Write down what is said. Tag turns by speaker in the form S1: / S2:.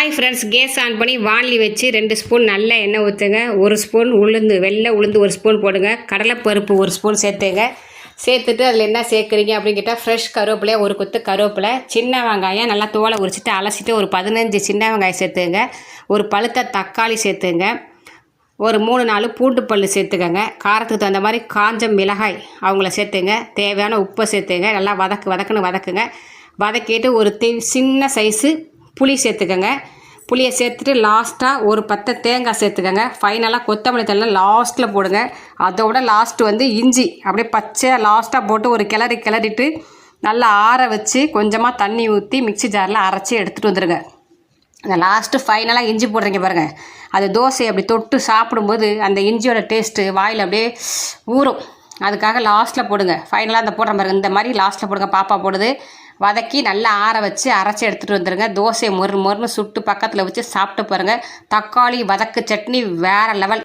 S1: Hi friends case on பண்ணி வானலி வச்சு ரெண்டு ஸ்பூன் நல்ல எண்ணெய் ஊற்றுங்க ஒரு ஸ்பூன் உளுந்து வெள்ளை உளுந்து ஒரு ஸ்பூன் போடுங்க. கடலைப்பருப்பு ஒரு ஸ்பூன் சேர்த்துங்க. சேர்த்துட்டு அதில் என்ன சேர்க்குறீங்க அப்படின்னு கேட்டால் ஃப்ரெஷ் கருவேப்பிலையா ஒரு கொத்து கருவேப்பிலை சின்ன வெங்காயம் நல்லா தோலை உரிச்சிட்டு அலசிட்டு ஒரு பதினஞ்சு சின்ன வெங்காயம் சேர்த்துங்க. ஒரு பழுத்த தக்காளி சேர்த்துங்க. ஒரு மூணு நாலு பூண்டு பல் சேர்த்துக்கோங்க. காரத்துக்கு தகுந்த மாதிரி காஞ்ச மிளகாய் அவங்கள சேர்த்துங்க. தேவையான உப்பை சேர்த்துங்க. நல்லா வதக்கு வதக்குன்னு வதக்குங்க. வதக்கிட்டு ஒரு தி சின்ன சைஸு புளி சேர்த்துக்கோங்க. புளியை சேர்த்துட்டு லாஸ்ட்டாக ஒரு பத்தை தேங்காய் சேர்த்துக்கோங்க. ஃபைனலாக கொத்தமல்லி தலை லாஸ்ட்டில் போடுங்க. அதோட லாஸ்ட்டு வந்து இஞ்சி. அப்படியே பச்சையாக லாஸ்ட்டாக போட்டு ஒரு கிளறி கிளறிட்டு நல்லா ஆற வச்சு கொஞ்சமாக தண்ணி ஊற்றி மிக்ஸி ஜாரில் அரைச்சி எடுத்துகிட்டு வந்துடுங்க அந்த லாஸ்ட்டு ஃபைனலாக இஞ்சி போடுறீங்க பாருங்கள் அது தோசை அப்படி தொட்டு சாப்பிடும்போது அந்த இஞ்சியோட டேஸ்ட்டு வாயில் அப்படியே ஊறும். அதுக்காக லாஸ்ட்டில் போடுங்க. ஃபைனலாக அந்த போடுற பாருங்கள் இந்த மாதிரி லாஸ்ட்டில் போடுங்க. பாப்பா போடுது. வதக்கி நல்லா ஆற வச்சு அரைச்சி எடுத்துகிட்டு வந்துடுங்க தோசையை மொறு மொறுன்னு சுட்டு பக்கத்தில் வச்சு சாப்பிட்டு பாருங்கள் தக்காளி வதக்கு சட்னி வேறு லெவல்